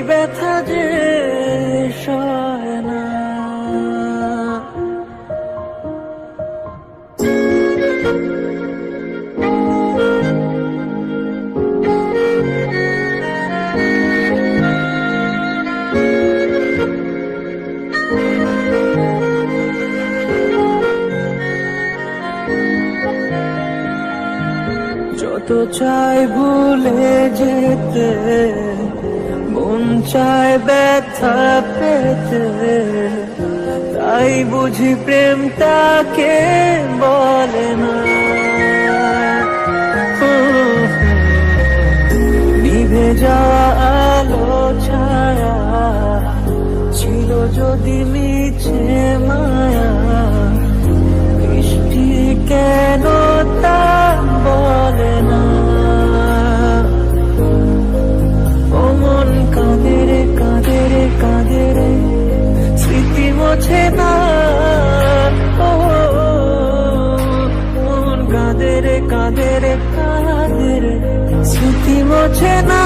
ব্যথা যে সয় যত চাই ভুলে যেতে চায় ব্যথা পেতে। তাই বুঝি প্রেম তাকে বলে না। নিভে যাওয়া আলো ছায়া ছিল যদি মিছে কাঁদে রে কাঁদে রে কাঁদে রে স্মৃতি মোছে না?